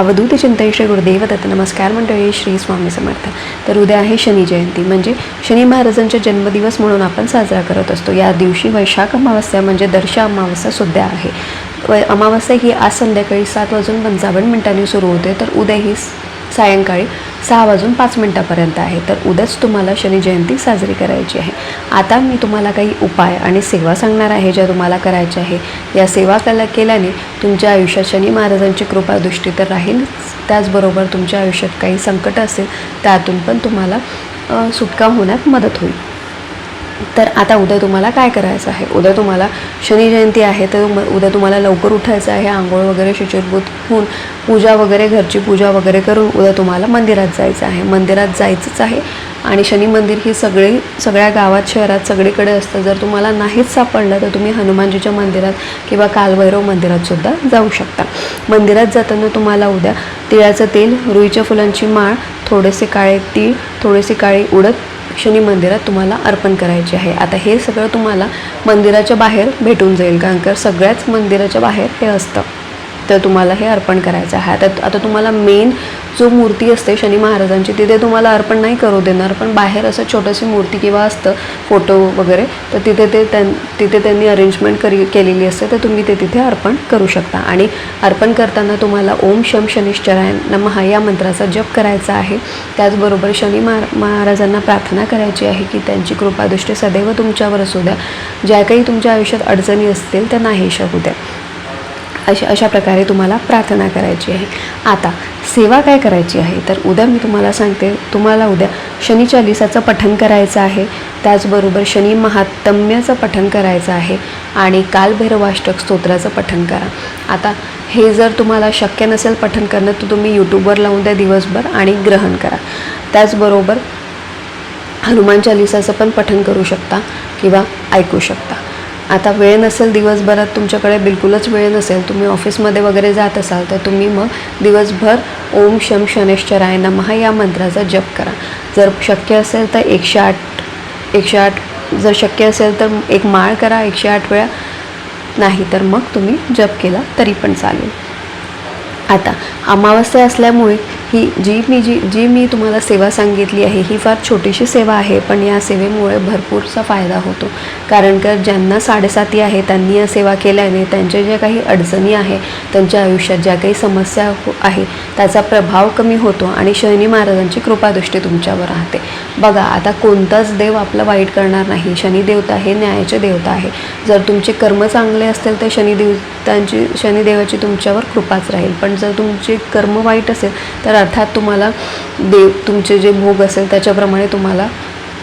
अवधूत चिंतन श्री गुरुदेव दत्त नमस्कार मंडळी श्री स्वामी समर्थ. तर उद्या आहे शनी जयंती. म्हणजे शनी महाराजांचा जन्मदिवस म्हणून आपण साजरा करत असतो. या दिवशी वैशाख अमावस्या म्हणजे दर्शा अमावस्या सुद्धा आहे. व अमावस्या ही आज संध्याकाळी सात वाजून पंचावन्न मिनिटांनी सुरू होते. तर उद्या ही सायंकाळी सहा वाजून पाच मिनटापर्यंत आहे. तर उद्याच तुम्हाला शनी जयंती साजरी करायची आहे. आता मी तुम्हाला काही उपाय आणि सेवा सांगणार आहे ज्या तुम्हाला करायच्या आहे. या सेवा कला केल्याने तुमच्या आयुष्यात शनी महाराजांची कृपादृष्टी तर राहील त्याचबरोबर तुमच्या आयुष्यात काही संकट असेल त्यातून पण तुम्हाला सुटका होण्यात मदत होईल. तर आता उद्या तुम्हाला काय करायचं आहे? उद्या तुम्हाला शनी जयंती आहे तर उद्या तुम्हाला लवकर उठायचं आहे आंघोळ वगैरे शुचिरभूत होऊन पूजा वगैरे घरची पूजा वगैरे करून उद्या तुम्हाला मंदिरात जायचं आहे. मंदिरात जायचंच आहे आणि शनी मंदिर ही सगळी सगळ्या गावात शहरात सगळीकडे असतं. जर तुम्हाला नाहीच सापडलं तर तुम्ही हनुमानजीच्या मंदिरात किंवा कालभैरव मंदिरातसुद्धा जाऊ शकता. मंदिरात जाताना तुम्हाला उद्या तिळाचं तेल रुईच्या फुलांची माळ थोडेसे काळे तीळ थोडेसे काळी उडत शनी मंदिरात तुम्हाला अर्पण करायचे आहे. आता हे सगळं तुम्हाला मंदिराच्या बाहेर भेटून जाईल. कारण का सगळ्याच मंदिराच्या बाहेर हे असतं. तर तुम्हाला हे अर्पण करायचं आहे. आता आता तुम्हाला मेन जो मूर्ती असते शनी महाराजांची तिथे तुम्हाला अर्पण नाही करू देणार पण बाहेर असं छोटंशी मूर्ती किंवा असतं फोटो वगैरे तर तिथे ते त्यां तिथे त्यांनी अरेंजमेंट करी केलेली असते तर तुम्ही ते तिथे अर्पण करू शकता. आणि अर्पण करताना तुम्हाला ओम शम शनिश्चराय नमः या मंत्राचा जप करायचा आहे. त्याचबरोबर शनी महा महाराजांना प्रार्थना करायची आहे की त्यांची कृपादृष्टी सदैव तुमच्यावर असू द्या. ज्या काही तुमच्या आयुष्यात अडचणी असतील त्या नाहीशा होऊ द्या. अशा अशा प्रकारे तुम्हाला प्रार्थना करायची आहे. आता सेवा काय करायची आहे? तर उद्या मी तुम्हाला सांगते तुम्हाला उद्या शनी चालिसाचं पठन करायचं आहे. त्याचबरोबर शनी महात्म्याचं पठन करायचं आहे आणि कालभैरवाष्टक स्तोत्राचं पठन करा. आता हे जर तुम्हाला शक्य नसेल पठन करणं तर तुम्ही यूट्यूबवर लावून द्या दिवसभर आणि ग्रहण करा. त्याचबरोबर हनुमान चालिसाचं पण पठन करू शकता किंवा ऐकू शकता. आता वेळ नसेल दिवसभरात तुमच्याकडे बिलकुलच वेळ नसेल. तुम्ही ऑफिसमध्ये वगैरे जात असाल तर तुम्ही मग दिवसभर ओम शम शनेश्चराय नमः या मंत्राचा जप करा. जर शक्य असेल तर एकशे आठ एकशे आठ जर शक्य असेल तर एक माळ करा एकशे आठ वेळा. नाही तर मग तुम्ही जप केला तरी पण चालेल. आता अमावस्या असल्यामुळे ही जी मी जी जी मी तुम्हाला सेवा सांगितली आहे ही फार छोटीशी सेवा आहे पण या सेवेमुळे भरपूरसा फायदा होतो. कारण का ज्यांना साडेसाती आहे त्यांनी या सेवा केल्याने त्यांच्या ज्या काही अडचणी आहे त्यांच्या आयुष्यात ज्या काही समस्या हो आहे त्याचा प्रभाव कमी होतो आणि शनी महाराजांची कृपादृष्टी तुमच्यावर राहते. बघा आता कोणताच देव आपलं वाईट करणार नाही. शनिदेवता हे न्यायाचे देवता आहे. जर तुमचे कर्म चांगले असतील तर शनिदेव त्यांची शनिदेवाची तुमच्यावर कृपाच राहील. पण जर तुमचे कर्म वाईट असेल तर अर्थात तुम्हाला देव तुमचे जे भोग असेल त्याच्याप्रमाणे तुम्हाला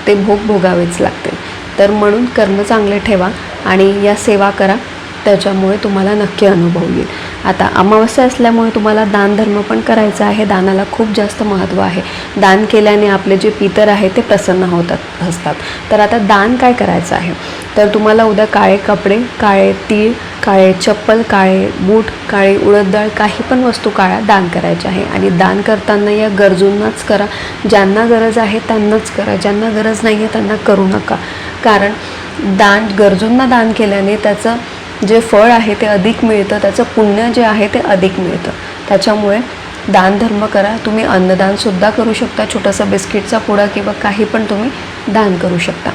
ते भोग भोगावेच लागतील. तर म्हणून कर्म चांगले ठेवा आणि या सेवा करा. त्याच्यामुळे तुम्हाला नक्की अनुभव येईल. आता अमावस्या असल्यामुळे तुम्हाला दानधर्म पण करायचा आहे. दानाला खूप जास्त महत्त्व आहे. दान केल्याने आपले जे पितर आहे ते प्रसन्न होतात असतात. तर आता दान काय करायचं आहे? तर तुम्हाला उद्या काळे कपडे काळे तीळ काळे चप्पल काळे बूट काळे उडद डाळ काही पण वस्तू काळ्या दान करायच्या आहे. आणि दान करताना या गरजूंनाच करा. ज्यांना गरज आहे त्यांनाच करा. ज्यांना गरज नाही आहे त्यांना करू नका. कारण दान गरजूंना दान केल्याने त्याचं जे फळ आहे ते अधिक मिळतं त्याचं पुण्य जे आहे ते अधिक मिळतं. त्याच्यामुळे दानधर्म करा. तुम्ही अन्नदानसुद्धा करू शकता. छोटासा बिस्किटचा पुडा किंवा काही पण तुम्ही दान करू शकता.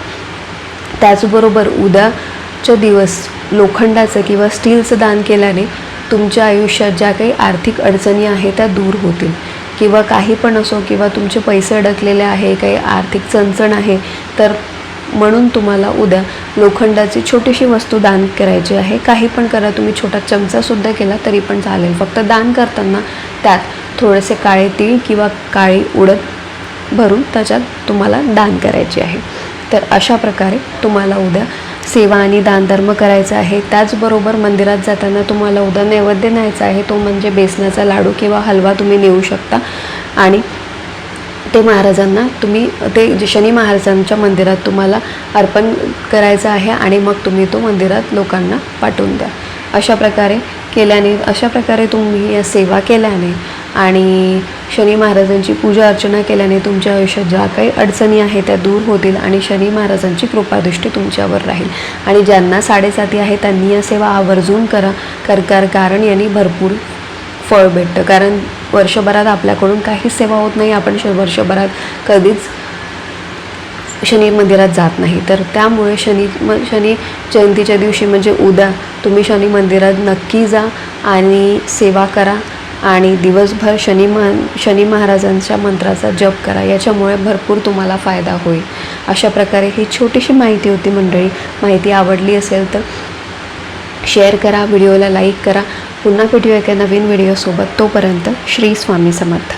त्याचबरोबर उद्याच्या दिवस लोखंडाचं किंवा स्टीलचं दान केल्याने तुमच्या आयुष्यात ज्या काही आर्थिक अडचणी आहेत त्या दूर होतील. किंवा काही पण असो किंवा तुमचे पैसे अडकलेले आहे काही आर्थिक चणचण आहे तर म्हणून तुम्हाला उद्या लोखंडाची छोटीशी वस्तू दान करायची आहे. काही पण करा तुम्ही छोटा चमचासुद्धा केला तरी पण चालेल. फक्त दान करताना त्यात थोडेसे काळे तीळ किंवा काळी उडद भरून त्याच्यात तुम्हाला दान करायची आहे. तर अशा प्रकारे तुम्हाला उद्या सेवा आणि दानधर्म करायचा आहे. त्याचबरोबर मंदिरात जाताना तुम्हाला उद्या नैवेद्य न्यायचा आहे. तो म्हणजे बेसनाचा लाडू किंवा हलवा तुम्ही नेऊ शकता. आणि ते महाराजांना तुम्ही ते शनी महाराजांच्या मंदिरात तुम्हाला अर्पण करायचं आहे आणि मग तुम्ही तो मंदिरात लोकांना पाठवून द्या. अशा प्रकारे केल्याने अशा प्रकारे तुम्ही या सेवा केल्याने आणि शनी महाराजांची पूजा अर्चना केल्याने तुमच्या आयुष्यात ज्या काही अडचणी आहेत त्या दूर होतील आणि शनी महाराजांची कृपादृष्टी तुमच्यावर राहील. आणि ज्यांना साडेसाती आहे त्यांनी या सेवा आवर्जून करा. कर कर कारण यांनी भरपूर फळ भेटतं. कारण वर्षभरात आपल्याकडून काहीच सेवा होत नाही. आपण श वर्षभरात कधीच शनी मंदिरात जात नाही. तर त्यामुळे शनी म शनी जयंतीच्या दिवशी म्हणजे उद्या तुम्ही शनी मंदिरात नक्की जा आणि सेवा करा. आणि दिवसभर शनी मान शनी महाराजांच्या मंत्राचा जप करा. याच्यामुळे भरपूर तुम्हाला फायदा होईल. अशा प्रकारे ही छोटीशी माहिती होती मंडळी. माहिती आवडली असेल तर शेअर करा व्हिडिओला लाईक करा. पुन्हा भेटूया एका नवीन व्हिडिओसोबत तोपर्यंत श्री स्वामी समर्थ.